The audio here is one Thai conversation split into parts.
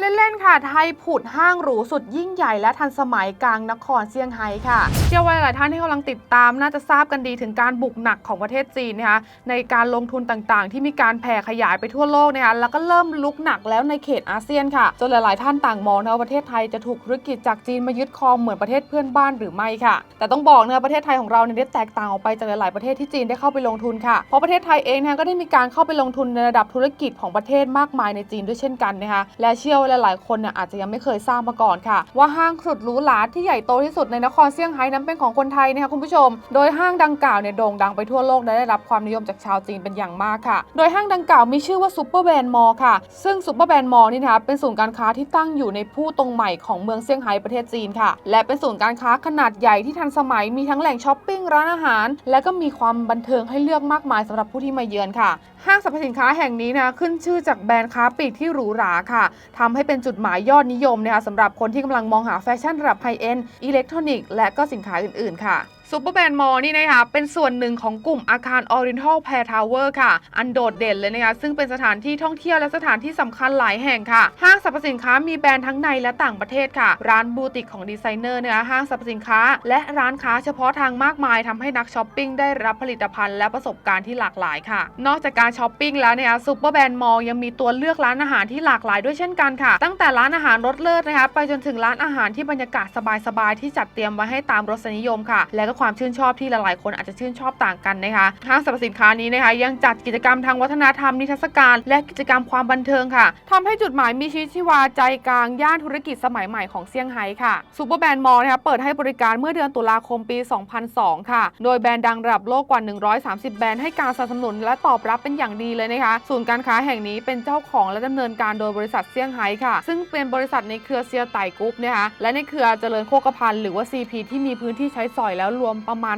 เล่น ๆ ค่ะ ไทยผุดห้างหรูสุดยิ่งใหญ่และทันสมัยกลางนครเซี่ยงไฮ้ค่ะ เชื่อว่าหลายท่านที่กำลังติดตามน่าจะทราบกันดีถึงการบุกหนักของประเทศจีนนะคะในการลงทุนต่างๆ ที่มีการแผ่ขยายไปทั่วโลกนะคะแล้วก็เริ่มลุกหนักแล้วในเขตอาเซียนค่ะ จนหลาย ๆ ท่านต่างมองนะว่าประเทศไทยจะถูกธุรกิจจากจีนมายึดครองเหมือนประเทศเพื่อนบ้านหรือไม่ค่ะ แต่ต้องบอกนะคะประเทศไทยของเราเนี่ยได้แตกต่างออกไปจากหลาย ๆ ประเทศที่จีนได้เข้าไปลงทุนค่ะ เพราะประเทศไทยเองนะคะก็ได้มีการเข้าไปลงทุนในระดับธุรกิจของประเทศมากมายในจีนด้วยเช่นกันนะคะและเชื่อว่าหลายๆ คนเนี่ยอาจจะยังไม่เคยทราบมาก่อนค่ะ ว่าห้างสุดหรูหราที่ใหญ่โตที่สุดในนครเซี่ยงไฮ้นั้นเป็นของคนไทยนะคะคุณผู้ชม โดยห้างดังกล่าวเนี่ยโด่งดังไปทั่วโลกและได้รับความนิยมจากชาวจีนเป็นอย่างมากค่ะ โดยห้างดังกล่าวมีชื่อว่าซูเปอร์แบรนด์มอลล์ค่ะ ซึ่งซูเปอร์แบรนด์มอลล์นี่นะคะเป็นศูนย์การค้าที่ตั้งอยู่ในผู้ตรงใหม่ของเมืองเซี่ยงไฮ้ประเทศจีนค่ะ และเป็นศูนย์การค้าขนาดใหญ่ที่ทันสมัยมีทั้งแหล่งช้อปปิ้งร้านอาหาร และก็มีความบันเทิงให้เลือกมากมายสำหรับผู้ที่มาเยือนค่ะ ห้างสรรพสินค้าแห่งนี้นะขึ้นชื่อจากแบรนด์ค้าปลีกที่หรูหราค่ะทำใให้เป็นจุดหมายยอดนิยมนะคะสำหรับคนที่กำลังมองหาแฟชั่นระดับไฮเอ็นอิเล็กทรอนิกส์และก็สินค้าอื่นๆค่ะ ซูเปอร์แบรนด์มอลล์นี่นะคะเป็นส่วนหนึ่งของกลุ่มอาคาร Oriental Pear Tower ค่ะ อันโดดเด่นเลยนะคะซึ่งเป็นสถานที่ท่องเที่ยวและสถานที่สำคัญหลายแห่งค่ะ ห้างสรรพสินค้ามีแบรนด์ทั้งในและต่างประเทศค่ะ ร้านบูติกของดีไซเนอร์นะคะห้างสรรพสินค้า และร้านค้าเฉพาะทางมากมายทำให้นักช้อปปิ้งได้รับผลิตภัณฑ์และประสบการณ์ที่หลากหลายค่ะ นอกจากการช้อปปิ้งแล้วนี่ยซูเปอร์แบรนด์มอลล์ยังมีตัวเลือกร้านอาหารที่หลากหลายด้วยเช่นกันค่ะ ตั้งแต่ร้านอาหารรสเลิศนะคะไปจนถึงร้านอาหารที่บรรยากาศสบายๆที่จัดเตรียมไว้ให้ตามรสนิยมค่ะ และก็ความชื่นชอบที่หลายๆ คนอาจจะชื่นชอบต่างกันนะคะห้างสรรพสินค้านี้นะคะ ยังจัดกิจกรรมทางวัฒนธรรมนิทรรศการ และกิจกรรมความบันเทิงค่ะทำให้จุดหมายมีชีวิตชีวาใจกลางย่านธุรกิจสมัยใหม่ของเซี่ยงไฮ้ค่ะซูเปอร์แบรนด์มอลล์นะคะเปิดให้บริการเมื่อเดือนตุลาคมปี 2002 ค่ะ โดยแบรนด์ดังระดับโลกกว่า 130 แบรนด์ให้การสนับสนุนและตอบรับเป็นอย่างดีเลยนะคะศูนย์การค้าแห่งนี้เป็นเจ้าของและดำเนินการโดยบริษัทเซี่ยงไฮ้ค่ะ ซึ่งเป็นบริษัทในเครือเซียไต่กรุ๊ปนะคะและในเครือเจริญโภคภัณฑ์หรือว่า CP ที่มีพื้นที่ใช้สอยแล้วรวมประมาณ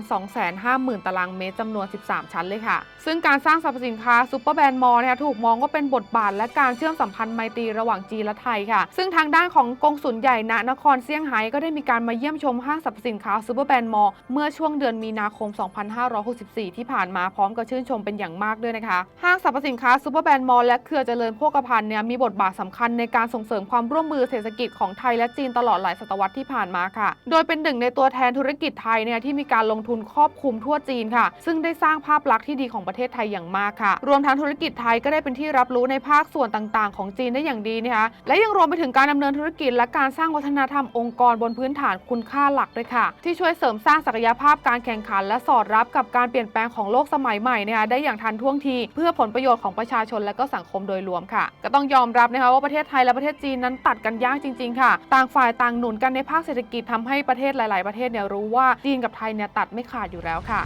250,000 ตารางเมตรจำนวน 13 ชั้นเลยค่ะ ซึ่งการสร้างสรรพสินค้าซูเปอร์แบรนด์มอลล์นะคะถูกมองว่าเป็นบทบาทและการเชื่อมสัมพันธ์ไมตรีระหว่างจีนและไทยค่ะ ซึ่งทางด้านของกงสุลใหญ่ณนครเซี่ยงไฮ้ก็ได้มีการมาเยี่ยมชมห้างสรรพสินค้าซูเปอร์แบรนด์มอลล์เมื่อช่วงเดือนมีนาคม 2564 ที่ผ่านมาพร้อมกับชื่นชมเป็นอย่างมากด้วยนะคะ ห้างสรรพสินค้าซูเปอร์แบรนด์มอลล์และเครือเจริญโภคภัณฑ์เนี่ยมีบทบาทสำคัญในการส่งเสริมความร่วมมือเศรษฐกิจของไทยและจีนตลอดหลายศตวรรษที่ผ่านมาค่ะ โดยเป็นหนึ่งในตัวแทนธุรกิจไทยเนี่ยที่มีการลงทุนครอบคลุมทั่วจีนค่ะ ซึ่งได้สร้างภาพลักษณ์ที่ดีของประเทศไทยอย่างมากค่ะ รวมทั้งธุรกิจไทยก็ได้เป็นที่รับรู้ในภาคส่วนต่างๆ ของจีนได้อย่างดีนะคะและยังรวมไปถึงการดำเนินธุรกิจ และการสร้างวัฒนธรรมองค์กรบนพื้นฐานคุณค่าหลักด้วยค่ะ ที่ช่วยเสริมสร้างศักยภาพการแข่งขัน และสอดรับกับการเปลี่ยนแปลงของโลกสมัยใหม่นะคะได้อย่างทันท่วงที เพื่อผลประโยชน์ของประชาชนและก็สังคมโดยรวมค่ะ ก็ต้องยอมรับนะคะว่าประเทศไทยและประเทศจีนนั้นตัดกันยากจริง ๆ ค่ะ ต่างฝ่ายต่างหนุนกันในภาคเศรษฐกิจทำให้ประเทศหลาย ๆ ประเทศเนี่ยรู้ว่าจีนกับไทยเนี่ยตัดไม่ขาดอยู่แล้วค่ะ